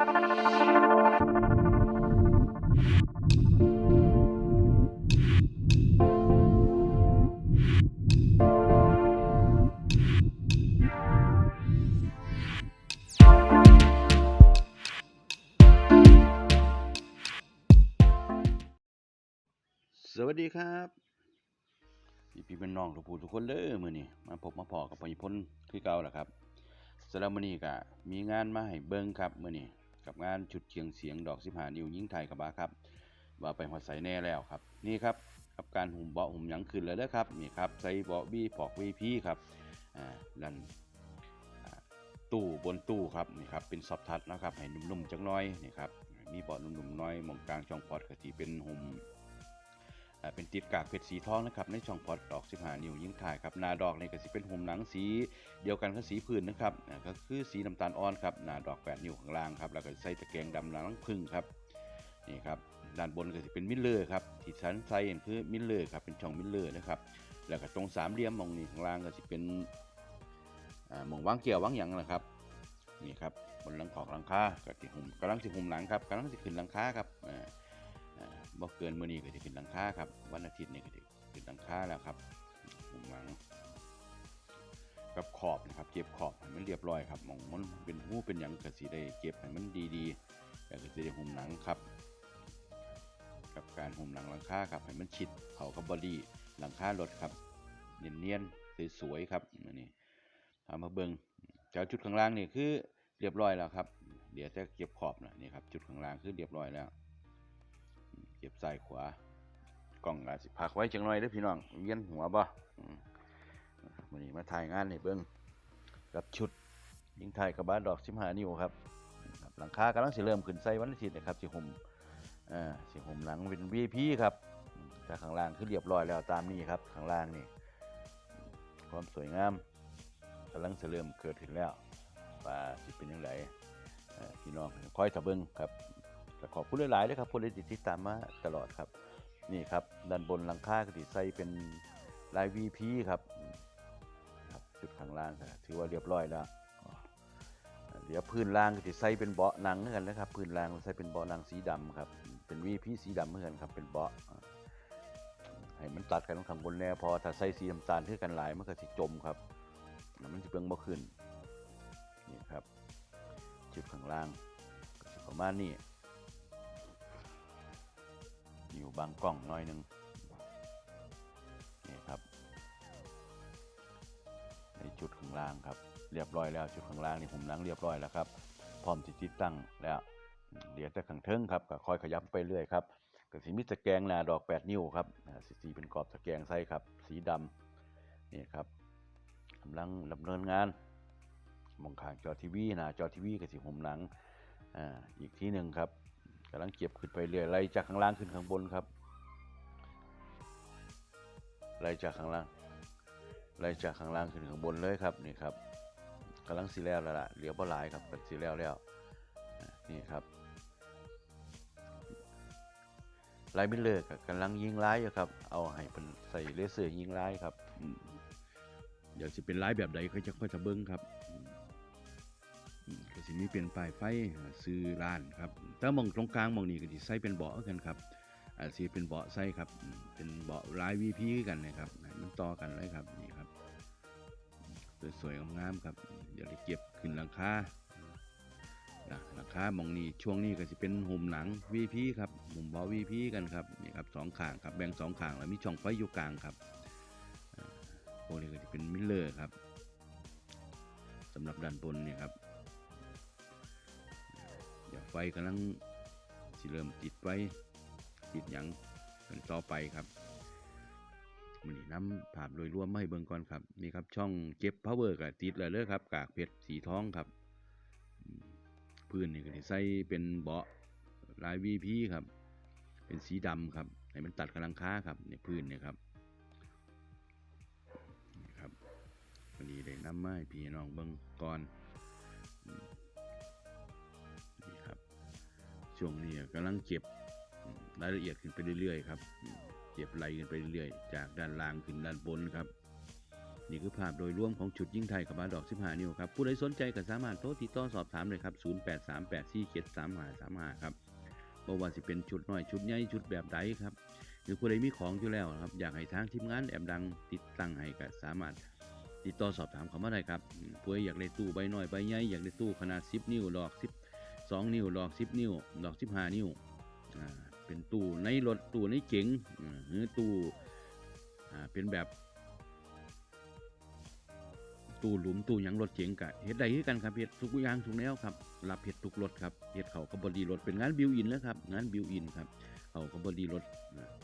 สวัสดีครับพี่พี่เป็นน้องทุกผู้ทุกคนเด้อมือนี้มาพบมาพอกับพญิพลคือเก่าแหละครับสำหรับมือนี้ก็มีงานมาให้เบิ่งครับมือนี้ กับงานชุดเชียงเสียงดอกซิผานิ้วยิ่งไทยกับบาครับว่าไปหัวใส่แน่แล้วครับ นี่ครับกับการหุ่มเบาหุ่มหยังขึ้นเลยนะครับนี่ครับใส่เบาบี้ปอกวีพี้ครับอ่านั่นตู้บนตู้ครับนี่ครับเป็นซอบทัดนะครับให้นุ่มๆจังหน่อยนี่ครับมีเบาะนุ่มๆน้อยหมองกลางช่องพอดก็สิเป็นหุ่ม เป็นติดกากเพชรสีทองนะครับในช่องพอดดอก15นิ้วยิ่งถ่ายครับหนาดอกนี่ก็สิเป็นหุ่มหนังสีเดียวกันกับสีพื้นนะครับก็คือสีน้ำตาลอ่อนครับหนาดอก 8 นิ้วข้างล่างครับแล้วก็ใส่ตะแกรงดำหลังพึ่งครับนี่ครับด้านบนก็สิเป็นมิลเลอร์ครับที่ชั้นใส่เห็นคือมิลเลอร์ครับเป็นช่องมิลเลอร์นะครับแล้วก็ตรงสามเหลี่ยมมองนี่ข้างล่างก็สิเป็นหมองว่างเกี่ยววางหยังนะครับนี่ครับบนหลังขอบหลังคาก็สิหุ่มกำลังสิหุ่มหลังครับกำลังสิขึ้นหลังคาครับอ่า บอ่าบ่เกินมื้อนี้ก็สิขึ้นหลังคาครับ วันอาทิตย์นี่ก็สิขึ้นหลังคาแล้วครับมุมหลังกับขอบนะครับ เก็บขอบให้มันเรียบร้อยครับมองมันเป็นหูเป็นหยังก็สิได้เก็บให้มันดีๆแล้วก็สิได้หุ้มหนังครับ กับการหุ้มหนังหลังคาครับให้มันชิดเข้ากับบอดี้หลังคารถครับเนียนๆสวยๆครับอันนี้เอามาเบิ่งเจ้าจุดข้างล่างนี่คือเรียบร้อยแล้วครับ เดี๋ยวจะเก็บขอบนะนี่ครับจุดข้างล่างคือเรียบร้อยแล้ว เก็บซ้ายขวากล้องอาจสิพักไว้จังหน่อยเด้อพี่น้องเวียนหัวบ่มนะครับวันนี้มาถ่ายงานให้เบิ่งกับชุดยิงถ่ายกระบะดอก15นิ้วครับครับหลังคากำลังสิเริ่มขึ้นใส่วันอาทิตย์นะครับสิห่มอ่าสิห่มหลังเป็น VIP ครับแต่ข้างล่างคือเรียบร้อยแล้วตามนี้ครับข้างล่างนี่ความสวยงามกำลังสิเริ่มเกิดขึ้นแล้วว่าสิเป็นยังไงพี่น้องคอยตะเบิ่งครับ ขอบคุณหลายๆเลยครับผู้ที่ติดตามมาตลอดครับ นี่ครับด้านบนหลังคากติดใส่เป็นลาย VP ครับครับจุดข้างล่างถือว่าเรียบร้อยแล้วเดี๋ยวพื้นล่างก็ติใส่เป็นเบาะหนังเหมือนกันนะครับพื้นล่างใส่เป็นเบาะหนังสีดำครับ เป็น VP สีดำเหมือนกันครับ เป็นเบาะให้มันตัดกันข้างบนแน่พอถ้าใส่สีน้ำตาลคือกันหลายมันก็สิจมครับแล้วมันจะเบิ่งบ่ขึ้นนี่ครับจุดข้างล่างก็สิประมาณนี้ อยู่บางกล้องน้อยหนึ่งนี่ครับ ในจุดข้างล่างครับ เรียบร้อยแล้วจุดข้างล่างนี่ผมล้างเรียบร้อยแล้วครับ พร้อมที่ติดตั้งแล้วเดี๋ยวจะขังเทิงครับก็ค่อยขยับไปเรื่อยครับก็สีมิตะแกงหนาดอก 8 นิ้วครับสีเป็นกรอบตะแกงไส้ครับ สีดำนี่ครับกำลังดำเนินงานมองข้างจอทีวีหนะจอทีวีกับสีผมหนังอ่าอีกที่หนึ่งครับ กำลังเก็บขึ้นไปเรื่อยไล่จากข้างล่างขึ้นข้างบนครับไล่จากข้างล่างไล่จากข้างล่างขึ้นข้างบนเลยครับนี่ครับกำลังสีแล้วแล้วล่ะเหลือบ่หลายครับเป็นสีแล้วแล้วนี่ครับไล่มิลเลอร์กำลังยิงไล่อยู่ครับ เอาให้เป็นใส่เลเซอร์ยิงไล่ครับอืมเดี๋ยวสิเป็นไล่แบบใดค่อยจะค่อยจะเบิ้งครับ ก็สิมีเป็นป้ายไฟซื้อร้านครับแต่มองตรงกลางมองนี้ก็สิใส่เป็นเบาะกันครับอ่าสิเป็นเบาะใส่ครับ เป็นเบาะลาย VP คือกันนะครับ มันต่อกันเลยครับนี่ครับ สวยๆงามๆครับ เดี๋ยวได้เก็บขึ้นหลังคาหลังคามองนี้ช่วงนี้ก็สิเป็นหุ่มหนัง VP ครับหุ่มเบาะ VP กันครับนี่ครับสองข้างครับแบ่งสองข้างแล้วมีช่องไฟอยู่กลางครับอ่าพวกนี้ก็จะเป็นมิลเลอร์ครับสำหรับด้านบนเนี่ยครับ เดี๋ยวไฟกำลังสิเริ่มติดไว้ติดหยังกันต่อไปครับมันนี่น้ำภาพโดยรวมไมาให้เบิ่งก่อนครับนี่ครับช่องเก็บ power กับติดแล้วเด้อครับ กากเพชรสีทองครับ พื้นนี่ก็สิใส่เป็นเบาะลาย VP ครับ เป็นสีดำครับให้มันตัดกำลังค้าครับในพื้นเนี่ยครับนี่ครับวันนี้ได้น้ำไม้พี่น้องเบิ่งก่อน ช่วงนี้กำลังเก็บรายละเอียดขึ้นไปเรื่อยๆครับเก็บไล่ขึ้นไปเรื่อยๆ จากด้านล่างขึ้นด้านบนครับ นี่คือภาพโดยรวมของชุดยิ่งไทยกับบาดอก15นิ้วครับผู้ใดสนใจก็สามารถโทรติดต่อสอบถามเลยครับ 0838473535 ครับบ่ว่าสิเป็นชุดน้อยชุดใหญ่ชุดแบบใดครับ หรือผู้ใดมีของอยู่แล้วครับ อยากให้ทางทีมงานแอมดังติดตั้งให้ก็สามารถติดต่อสอบถามเขามาได้ครับผู้ใดอยากได้ตู้ใบน้อยใบใหญ่อยากได้ตู้ขนาด 10 นิ้วดอก 12 นิ้ว ดอก 10 นิ้ว ดอก 15 นิ้ว อ่า เป็นตู้ในรถตู้ในเก๋งหรือตู้ อ่า เป็นแบบ ตู้หลุมตู้ยังรถเจ๋งกะเฮ็ดได้คือกันครับเฮ็ดทุกอย่างทุกแนวครับ รับเฮ็ดทุกรถครับเฮ็ดเขาก็บดีรถเป็นงานบิวอินแล้วครับ งานบิวอินครับ เขาก็บดีรถ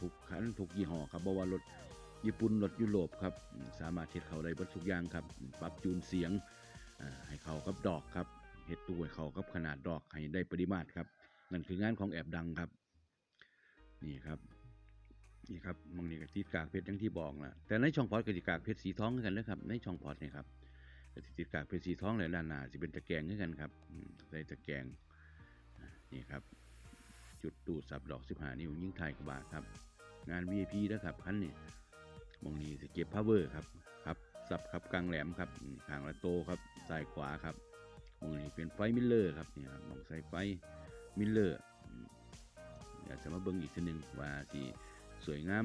ทุกคันทุกยี่ห้อครับบ่ว่ารถญี่ปุ่นรถยุโรปครับ สามารถเฮ็ดเขาได้บิดทุกอย่างครับ ปรับจูนเสียงให้เขากับดอกครับ เฮ็ดตู้ให้เขากับขนาดดอกให้ได้ปริมาตรครับ นั่นคืองานของแอบดังครับ นี่ครับนี่ครับมองนี่กติดกากเพชรอย่างที่บอกนะแต่ในช่องพอดก็สิกากเพชรสีท้องกันนะครับ ในช่องพอดนี่ครับกติกากเพชรสีท้องเลยด้านหน้าสิเป็นตะแกรงกันครับใส่ตะแกรงนี่ครับ จุดตูดสับดอก15นิ้วยิ่งไทยกบาทครับ งาน VIP นะครับคันนี้มองนี้สิเก็บพาวเวอร์ครับครับสับครับกลางแหลมครับอืมข้างละโตครับซ้ายขวาครับ มองนี้เป็นไฟมิลเลอร์ครับเนี่ครับมองใส่ไฟมิลเลอร์อยากจะมาเบิ่งอีกทีหนึ่งว่าสิสวยงาม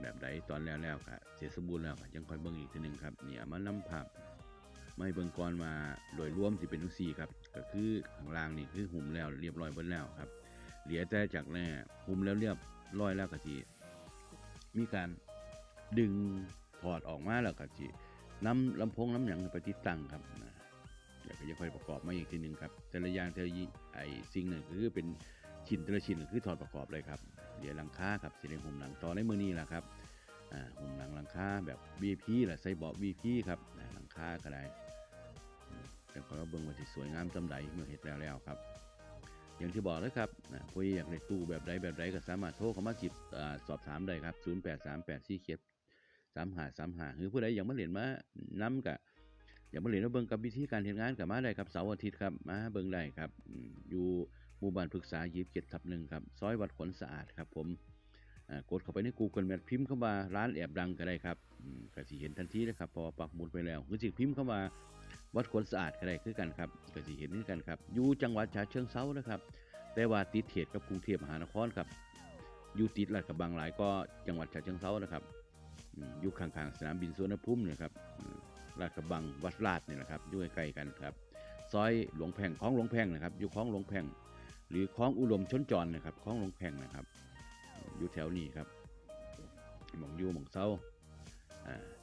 แบบใดตอนแล้วแล้วค่ะเสร็จสมบูรณ์แล้วยังค่อยเบิ่งอีกทีหนึ่งครับเนี่เอามานำภาพไม่เบิ่งก่อนมาโดยรวมสิเป็นทั้งสี่ครับก็คือข้างล่างนี่คือหุ่มแล้วเรียบร้อยเบิดแล้วครับเหลือแต่จากแน่หุ่มแล้วเรียบร้อยแล้วก็สิมีการดึงถอดออกมาแล้วก็สิน้ำลำโพงน้ำหยังไปติดตั้งครับ นะเดี๋ยวก็จะค่อยประกอบมาอีกทีหนึ่งครับแต่ละอย่างแต่ละไอ้สิ่งหนึ่งคือเป็นชิ้นแต่ละชิ้นคือถอดประกอบเลยครับเดี๋ยวหลังคาครับสิได้หุ่มหลังต่อในมือนี้แหละครับอ่าหุ่มหลังหลังคาแบบ VP แหละใส่เบาะ VP ครับหลังคาก็ได้แต่ก็เบิ่งว่าสิสวยงามจำใดเมื่อเฮ็ดแล้วแล้วครับอย่างที่บอกเลยครับนะผู้อยากได้ตู้แบบใดแบบใดก็สามารถโทรเข้ามาจิบอ่าสอบถามได้ครับ 0 8 3 8 4เขียบ3 5 3 5หาหรือผู้ใดอยากมาเรียนมานํกับ อย่ามาเหรียนมาเบิ่งกับวิธีการเฮ็ดงานกับมาได้ครับเสาร์อาทิตย์ครับมาเบิ่งได้ครับอยู่หมู่บ้านพฤกษา27ทับ1ครับซอยวัดขนสะอาดครับผมกดเข้าไปใน Google Map พิมพ์เข้ามาร้านแอบดังก็ได้ครับก็สิเห็นทันทีนะครับพอปักหมุดไปแล้วคือสิพิมพ์เข้ามาวัดคนสะอาดก็ได้คือกันครับก็สิเห็นคือกันครับอยู่จังหวัดฉะเชิงเซานะครับแต่ว่าติดเขตกับกรุงเทพมหานครครับอยู่ติดลาดกระบังหลายก็จังหวัดฉะเชิงเซานะครับอยู่ข้างๆสนามบินสุวรรณภูมิเนี่ยครับ ลาดกระบังวัดลาดเนี่ยนะครับอยู่ใกล้ๆกันครับ ซอยหลวงแพงคลองหลวงแพงนะครับ อยู่คลองหลวงแพงหรือคลองอุดมชนจรนะครับคลองหลวงแพงนะครับ อยู่แถวนี้ครับหมองอยู่หมองเศร้า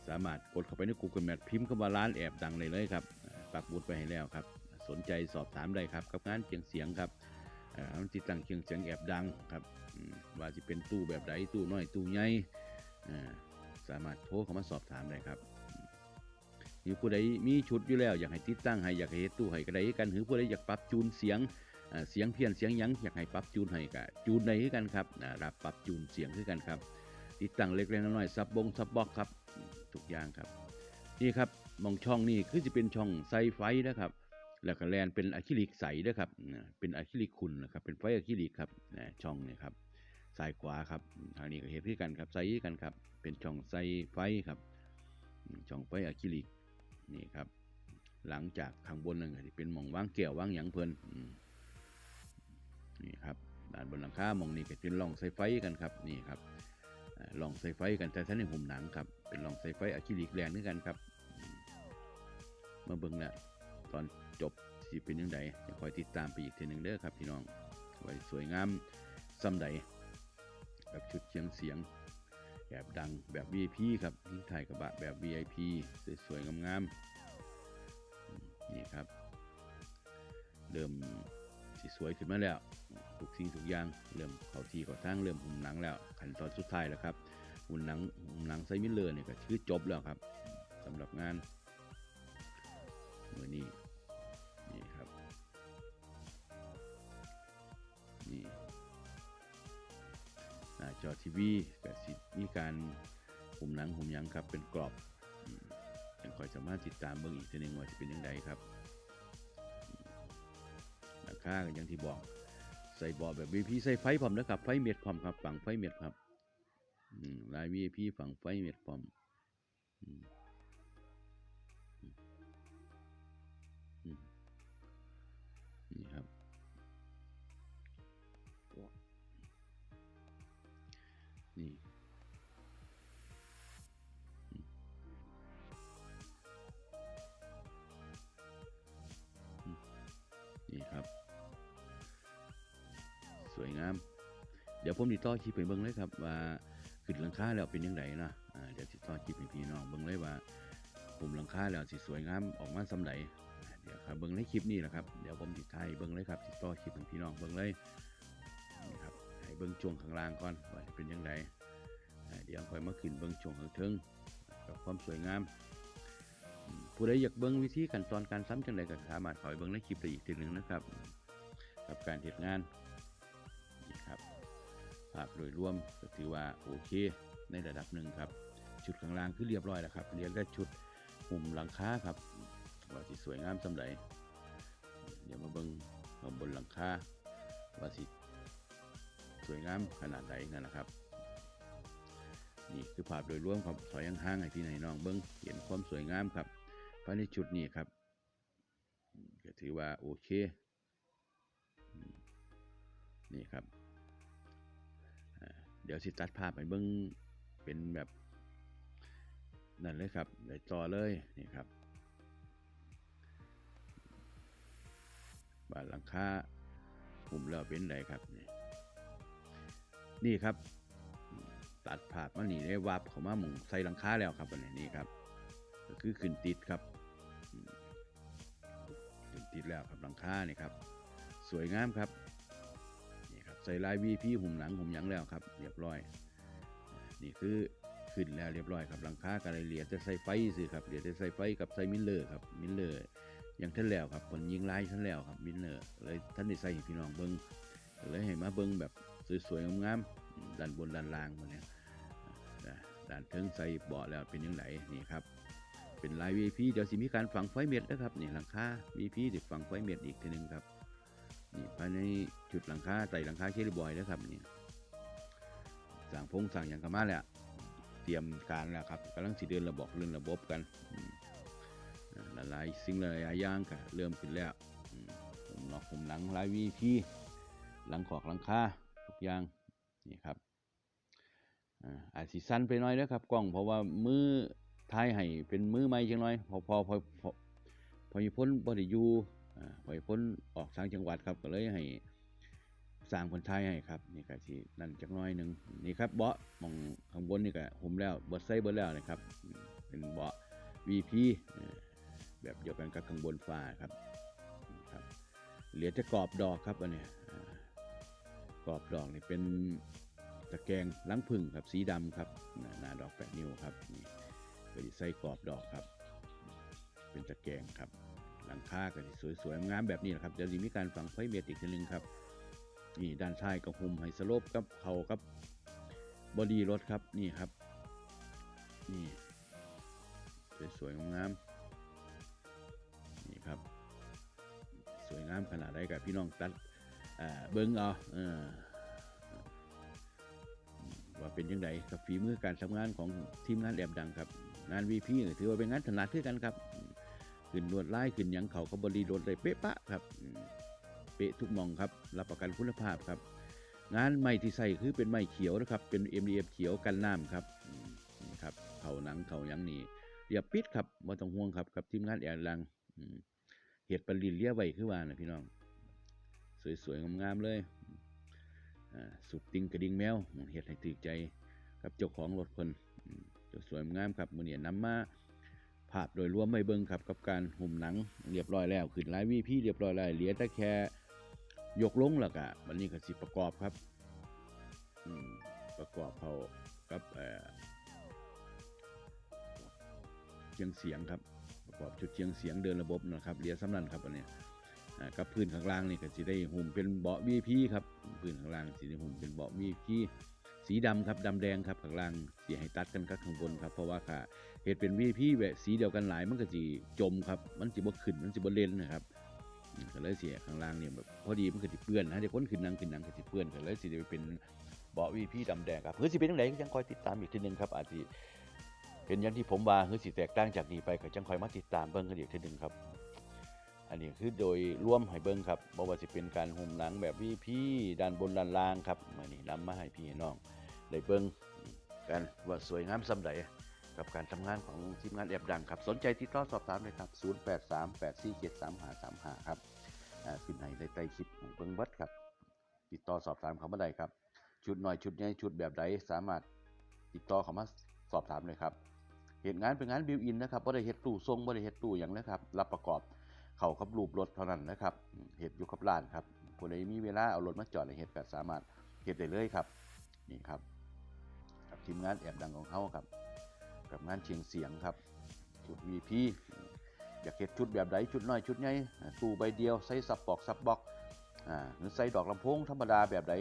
สามารถกดเข้าไปใน Google Map พิมพ์คำว่าร้านแอบดังเลยเลยครับปักหมุดไปให้แล้วครับ สนใจสอบถามได้ครับ กับงานเคียงเสียงครับมันติดตั้งเคียงเสียงแอบดังครับว่าจะเป็นตู้แบบใดตู้น้อยตู้ใหญ่สามารถโทรเข้ามาสอบถามได้ครับ รือผู้ใดมีชุดอยู่แล้ว อยากให้ติดตั้งให้อยากให้เฮ็ดตู้ให้ก็ได้กันหรือผู้ใดอยากปรับจูนเสียงเสียงเพี้ยนเสียงหยังอยากให้ปรับจูนให้ก็จูนได้คือกันครับรับปรับจูนเสียงคือกันครับติดตั้งเล็กๆน้อยๆซับบงซับบ็อกครับทุกอย่างครับ นี่ครับมองช่องนี่คือจะเป็นช่องไซไฟนะครับแล้วก็แลนเป็นอะคริลิกใสนะครับเป็นอะคริลิกขุ่นะครับเป็นไฟอะคริลิกครับช่องนี่ครับซ้ายขวาครับทางนี้ก็เห็นคือกันครับไซคือกันครับ เป็นช่องไซไฟครับ ช่องไฟอะคริลิก นี่ครับ หลังจากข้างบนนั่นก็เป็นหมองว่างแก้วว่างหยังเพลินนี่ครับด้านบนหลังคามองนี่ก็เป็นรองไฟไฟกันครับนี่ครับอ่าร่องไฟไฟกันแต่ท่านในหุ่มหนังครับ เป็นรองไฟไฟอะคริลิกแรงด้วยกันครับมาเบิ่งแล้วตอนจบสิเป็นยังไงจะคอยติดตามไปอีกทีหนึ่งเด้อครับพี่น้องไว้สวยงามซ้ำใดกับชุดเชียงเสียง แบบดังแบบ VIP ครับทิ้งถ่ายกระบะแบบ VIP สวยๆงามๆนี่ครับ เริ่มสิสวยขึ้นมาแล้วทุกสิ่งทุกอย่างเริ่มเข้าที่เข้าทางเริ่มหุ่มหนังแล้วขั้นตอนสุดท้ายแล้วครับหุ่นหนังหุ่มหนังไซมิเลอร์เนี่ยก็คือจบแล้วครับสำหรับงานเมือนี้นี่ จอทีวีก็สิมีการหุ่มหนังหุ่มยังครับเป็นกรอบยังคอยสามารถติดตามเบื้องอีกทีหนึ่งว่าจะเป็นยังไงครับราคาก็อย่างที่บอกใส่เบาะแบบ VP ใส่ไฟพร้อมนะครับไฟเม็ดพร้อมครับ ฝั่งไฟเม็ดครับลาย VP ฝั่งไฟเม็ดพร้อม งาม เดี๋ยวผมติดต่อคลิปไปเบิ่งเลยครับว่าขึ้นหลังคาแล้วเป็นยังไงนะอ่าเดี๋ยวติดต่อคลิปให้พี่น้องเบิ่งเลยว่าผมหลังคาแล้วสิสวยงามออกมาสำไหนเดี๋ยวครับเบิ่งในคลิปนี้แหละครับเดี๋ยวผมติดไทยเบิ่งเลยครับติดต่อคลิปให้พี่น้องเบิ่งเลยนี่ครับให้เบิ่งช่วงข้างล่างก่อนว่าเป็นยังไงเดี๋ยวค่อยมาขึ้นเบิ่งช่วงข้างเทิงกับความสวยงามผู้ใดอยากเบิ่งวิธีขั้นตอนการซ้ำจังไดก็สามารถเข้าไปเบิ่งในคลิปได้อีกทีหนึ่งนะครับ กับการเฮ็ดงานาพโดยรวมก็ถือว่าโอเคในระดับหนึ่งครับ ชุดข้างล่างคือเรียบร้อยแล้วครับเรียนได้ชุดหุ่มหลังคาครับว่าสิสวยงามสำใดเดี๋ยวมาเบิ่งข้าบนหลังคาว่าสิสวยงามขนาดไหนนั่นนะครับ นี่คือภาพโดยรวมครับสอยห่างๆให้พี่น้องเบิ่งเห็นความสวยงามครับภายในชุดนี้ครับก็ถือว่าโอเคนี่ครับ เดี๋ยวสิตัดภาพไปเบิ้งเป็นแบบนั่นเลยครับได้ต่อเลยนี่ครับบ้านหลังคาหุ่มแล้วเป็นไรครับนี่นี่ครับ ตัดภาพมานี่ได้วับเขามาหมุงใส่หลังคาแล้วครับอันนี้นี่ครับ ก็คือขึ้นติดครับอืมขึ้นติดแล้วครับหลังคานี่ครับ สวยงามครับ ใส่ลาย VP หุ่มหลังหุ่มหยังแล้วครับ เรียบร้อย นี่คือขึ้นแล้วเรียบร้อยครับหลังคากันเลยเหลียจะใส่ไฟสิครับเหลียจะใส่ไฟกับใส่มิลเลอร์ครับมิลเลอร์ยังท่านแล้วครับผลยิงลายท่านแล้วครับมิลเลอร์เลยท่านได้ใส่พี่น้องเบิ้งเลยให้มาเบิ้งแบบสวยๆงามๆด้านบนด้านล่างมันเนี่ยด้านเทิงใส่เบาะแล้วเป็นยังไงนี่ครับเป็นลาย VP เดี๋ยวสิมีการฝังไฟเม็ดนะครับนี่หลังคา VP จะฝังไฟเม็ดอีกทีหนึงครับ นี่ภายในจุดหลังคาใส่หลังคาเคลิบอยนะครับนี่สั่งพงสั่งอย่างกันมาแล้วเตรียมการแล้วครับกำลังสิเดินระบบเรื่องระบบกันหลายๆสิ่งหลายอย่างก็เริ่มขึ้นแล้วอืมผมล็อกผมหลังลายวีพีหลังขอกหลังคาทุกอย่างนี่ครับอาอาจสิสั้นไปหน่อยนะครับกล้องเพราะว่ามือท้ายให้เป็นมือไม้จังน่อยพอพอพอพอพอมีพ้นบริยู อ่าปล่อยพ้นออกทางจังหวัดครับก็เลยให้สร้างคนไทยให้ครับนี่ก็สินั่นจักน้อยหนึ่งนี่ครับเบาะมองข้างบนนี่ก็หุมแล้วเบดไส้เบดแล้วนะครับ เป็นเบาะ VP แบบเดียวกันกับข้างบนฟ้าครับนี่ครับ เหลือจะกรอบดอกครับอันนี้กรอบดอกนี่เป็นตะแกรงล้างผึ่งครับสีดำครับหน้าหน้าดอกแปดนิ้วครับนี่ก็จะใส่กรอบดอกครับ เป็นตะแกรงครับ หลังคาก็สิสวยๆงามแบบนี้นะครับเดี๋ยวจะมีการฝังไฟเม็ดอีกทีหนึงครับนี่ด้านท้ายก็หุ้มไฮสโลปกับเขากับบอดี้รถครับนี่ครับนี่สวยๆงามนี่ครับ สวยงามขนาดใดกับพี่น้องตัดเบิ้งเอาเออว่าเป็นยังไงกับฝีมือการทำงานของทีมงานแอบดังครับ งาน VP เนี่ยถือว่าเป็นงานถนัดคือกันครับ ขึ้นลวดลายขึ้นหยังเขาก็บริโดดเลยเป๊ะปะครับเป๊ะทุกมองครับ รับประกันคุณภาพครับ งานไม้ที่ใส่คือเป็นไม้เขียวนะครับ เป็น MDF เขียวกันน้ำครับนี่ครับเขาหนังเขาหยังนี่เรียบปิดครับม่ต้องห่วงครับกับทีมงานแอนลังเห็ดปลาลินเลี้ยไว้คือว่านะพี่น้อง สวยๆงามๆเลยสุกติงกระดิ่งแมวเห็ดให้ตื่นใจกับเจ้าของรถคนอืมสวยงามครับมือเนี่ยนำมา ภาพโดยรวมไม่เบิ่งครับกับการหุ่มหนังเรียบร้อยแล้วขึ้นไลน์วีพี่เรียบร้อยแล้วเหลือแต่แค่ยกลงแล้วก็วันนี้ก็สิประกอบครับอืมประกอบเขากับเอ่อเชียงเสียงครับ ประกอบชุดเชียงเสียงเดินระบบนะครับเหลือสำนันครับอันนี้อ่ากับพื้นข้างล่างนี่ก็สิได้หุ่มเป็นเบาะวีพีครับพื้นข้างล่างสิได้หุ่มเป็นเบาะวีพี สีดำครับดำแดงครับข้างล่างสีให้ตัดกันกับข้างบนครับเพราะว่าค่ะเหตุเป็นวีพี่แบบสีเดียวกันหลายมันก็สิจมครับมันสิบ่ขึ้นมันสิบ่เล่นนะครับก็เลยเสียข้างล่างเนี่ยแบบพอดีมันก็สิเปื้อนนะเดี๋ยวคนขึ้นนังขึ้นนังก็สิเปื้อนก็เลยสิได้เป็นเบาวีพี่ดำแดงครับเพื่อสิเป็นจังไดก็ยังคอยติดตามอีกทีหนึงครับอาจสิเป็นอย่างที่ผมว่าคือสิแตกต่างจากนี้ไปก็จังคอยมาติดตามเบิ่งกันอีกทีหนึงครับ อันนี้คือโดยร่วมให้เบิ่งครับบ่ว่าสิเป็นการห่มหลังแบบ VP ด้านบนด้านล่างครับมื้อนี้นำมาให้พี่น้อง ได้เบิ่งกันว่าสวยงามส่ำใดกับการทำงานของทีมงานแอบดังครับ สนใจติดต่อสอบถามเลยครับ 0838473535 ครับอ่าขึ้นให้ในใต้คลิปของเบิ่งเบิดครับ ติดต่อสอบถามเขามาได้ครับ ชุดหน่อยชุดใหญ่ชุดแบบใดสามารถติดต่อเขามาสอบถามเลยครับเหตุงานเป็นงานบิวอินนะครับบ่ได้เฮ็ดตู้ทรงบ่ได้เฮ็ดตู้หยังนะครับ รับประกอบเข้ากับรูปรถเท่านั้นนะครับเฮ็ดอยู่กับร้านครับผู้ใดมีเวลาเอารถมาจอดให้เฮ็ดก็สามารถเฮ็ดได้เลยครับ นี่ครับ ทีมงานแอบดังของเขาครับ กับงานเชียงเสียงครับชุด VP อยากเฮ็ดชุดแบบใดชุดน้อยชุดใหญ่ตู้ใบเดียวใส่ซับบอกซับบอกอ่าหรือใส่ดอกลำโพงธรรมดาแบบใด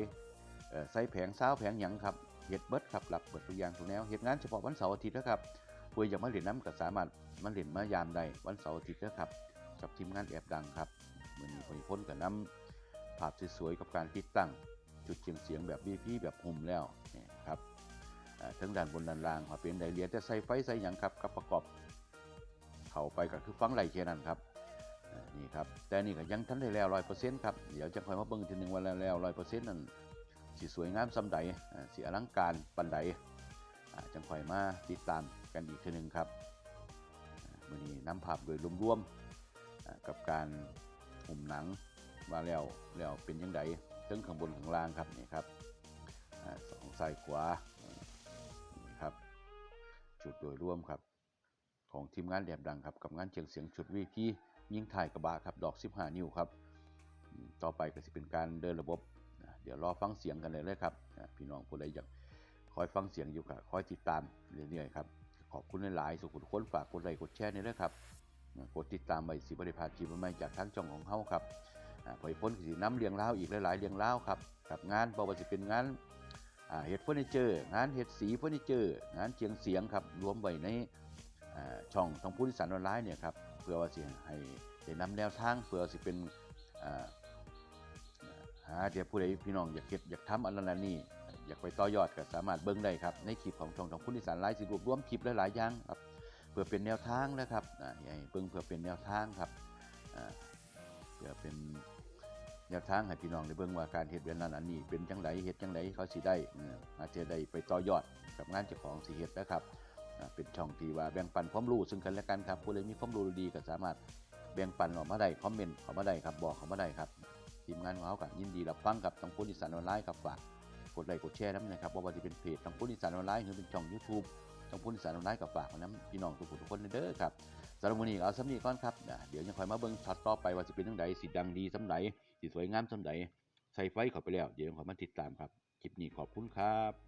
เอ่อใส่แผงซ้าวแผงหยังครับเฮ็ดเบิร์ดครับหลับเบิดทุกอย่างทุกแนวเฮ็ดงานเฉพาะวันเสาร์อาทิตย์นะครับผู้อยากมาเล่นน้ำก็สามารถมาเล่นมายามได้วันเสาร์อาทิตย์นะครับกับทีมงานแอบดังครับมื้อนี้คนพ้นกับน้ำภาพสวยๆกับการติดตั้ง จุดเสียงเสียงแบบ BP แบบหุ่มแล้วนี่ครับ ทั้งด้านบนด้านล่างว่าเป็นไดเหลียแต่ใส่ไฟใส่หยังครับกับประกอบ เข้าไปก็คือฟังไหลแค่นั้นครับนี่ครับแต่นี่ก็ยังทันได้แล้ว100%ครับเดี๋ยวจะคอยมาเบิ่งทีหนึ่งว่าแล้วแล้ว100%นั่นสิสวยงามสำใดสิอลังการปันใดจังคอยมาติดตามกันอีกทีหนึ่งครับอ่ามื้น้ำภาพโดยรวมๆกับการหุ่มหนังว่าแล้วแล้วเป็นยังไงทั้งข้างบนข้างล่างครับนี่ครับสองซ้ายขวา จุดโดยร่วมครับ ของทีมงานแดบดังครับกับงานเชียงเสียงชุดวีพียิงถ่ายกระบะครับดอก 15 นิ้วครับต่อไปก็จะเป็นการเดินระบบเดี๋ยวรอฟังเสียงกันเลยเลยครับพี่น้องผู้ใดอยากคอยฟังเสียงอยู่กับคอยติดตามเรื่อยๆครับขอบคุณหลายๆสุขุมคนฝากกดไลค์กดแชร์นี่เลยครับกดติดตามไปสิบริพาดคลิปใหม่จากทางช่องของเขาครับอ่าพอยพ้นสิน้ำเลี้ยงเล้าอีกหลายๆเลี้ยงเล้าครับกับงานบอกว่าจะเป็นงาน เฮ็ดเฟอร์นิเจอร์งานเฮ็ดสีเฟอร์นิเจอร์งานเชียงเสียงครับรวมไว้ในช่องทางผู้ที่สารออนไลน์เนี่ยครับเพื่อว่าสิให้ได้นำแนวทางเพื่อสิเป็นอ่าหาเดี๋ยวผู้ใดพี่น้องอยากเก็บอยากทำอันนั้นอันนี้อยากไปต่อยอดก็สามารถเบิ่งได้ครับในคลิปของช่องของผู้นิสานไลฟ์สิรวบรวมคลิปหลายๆอย่างครับเพื่อเป็นแนวทางนะครับให้เบิ่งเพื่อเป็นแนวทางครับอ่าเพื่อเป็น แนวทางให้พี่น้องได้เบิ่งว่าการเฮ็ดแบบนั้นอันนี้ เป็นจังไดเฮ็ดจังไดเขาสิได้อาจจะได้ไปต่อยอดกับงานเจ้าของสิเฮ็ดนะครับเป็นช่องที่ว่าแบ่งปันความรู้ซึ่งกันและกันครับผู้ใดมีความรู้ดีก็สามารถแบ่งปันออกมาได้คอมเมนต์เข้ามาได้ครับบอกเข้ามาได้ครับทีมงานของเขากับยินดีรับฟังกับทางผู้นิสานออนไลน์ครับฝากกดไลค์กดแชร์น้ำนะครับว่าว่าจะเป็นเพจทางผู้นิสานออนไลน์หรือเป็นช่อง YouTube ทางผู้นิสานออนไลน์กับฝากของน้ำพี่น้องทุกคนทุกคนเด้อครับสำหรับวันนี้เอาสำนีก่อนครับเดี๋ยวยังคอยมาเบิ่งช็อตต่อไปว่าจะเป็นทั้งใดสีดังดีสำใดสี สวยงามสำใดใส่ไฟเข้าไปแล้ว เดี๋ยวขอมาติดตามครับ คลิปนี้ขอบคุณครับ